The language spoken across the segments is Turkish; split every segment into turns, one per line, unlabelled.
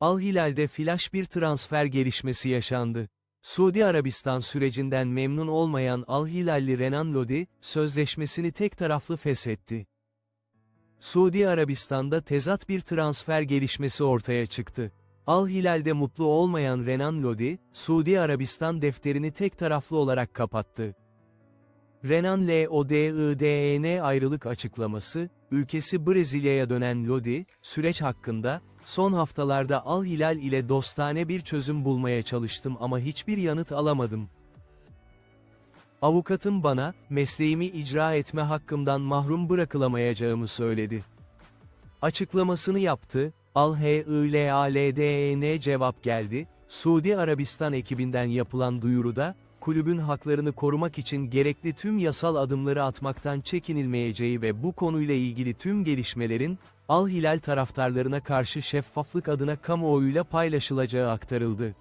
Al Hilal'de flash bir transfer gelişmesi yaşandı. Suudi Arabistan sürecinden memnun olmayan Al Hilalli Renan Lodi, sözleşmesini tek taraflı feshetti. Suudi Arabistan'da tezat bir transfer gelişmesi ortaya çıktı. Al Hilal'de mutlu olmayan Renan Lodi, Suudi Arabistan defterini tek taraflı olarak kapattı. Renan Lodid'en E ayrılık açıklaması, ülkesi Brezilya'ya dönen Lodi, süreç hakkında, son haftalarda Al Hilal ile dostane bir çözüm bulmaya çalıştım ama hiçbir yanıt alamadım. Avukatım bana, mesleğimi icra etme hakkımdan mahrum bırakılamayacağımı söyledi. Açıklamasını yaptı, Al Hilald'n cevap geldi, Suudi Arabistan ekibinden yapılan duyuruda, kulübün haklarını korumak için gerekli tüm yasal adımları atmaktan çekinilmeyeceği ve bu konuyla ilgili tüm gelişmelerin, Al Hilal taraftarlarına karşı şeffaflık adına kamuoyuyla paylaşılacağı aktarıldı.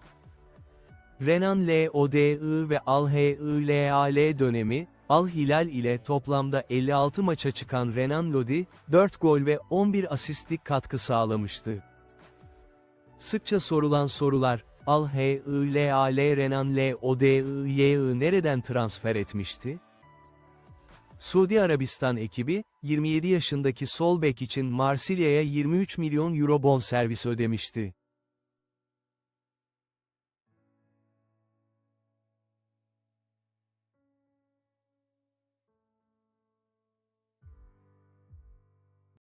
Renan Lodi ve Al Hilal dönemi, Al Hilal ile toplamda 56 maça çıkan Renan Lodi, 4 gol ve 11 asistlik katkı sağlamıştı. Sıkça sorulan sorular, Al Hilal Renan Lodi'yi nereden transfer etmişti? Suudi Arabistan ekibi, 27 yaşındaki sol bek için Marsilya'ya 23 milyon euro bonservis ödemişti.